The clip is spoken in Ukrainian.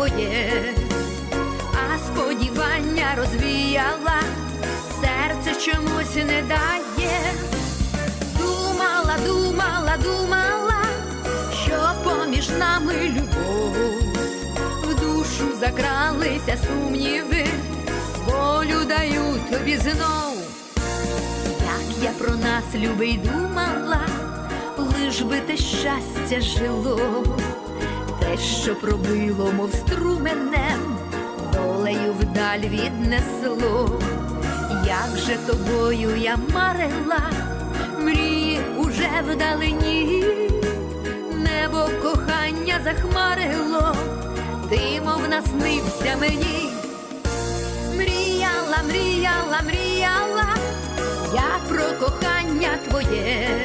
твоє, а сподівання розвіяла, серце чомусь не дає. Думала, думала, думала, що поміж нами любов, в душу закралися сумніви, волю даю тобі знов. Як я про нас, любий, думала, лиш би те щастя жило, те, що пробило, мов струменем, долею вдаль віднесло, як же тобою я марила, мрії уже вдалині, небо кохання захмарило, ти, мов наснився мені. Мріяла, мріяла, мріяла я про кохання твоє,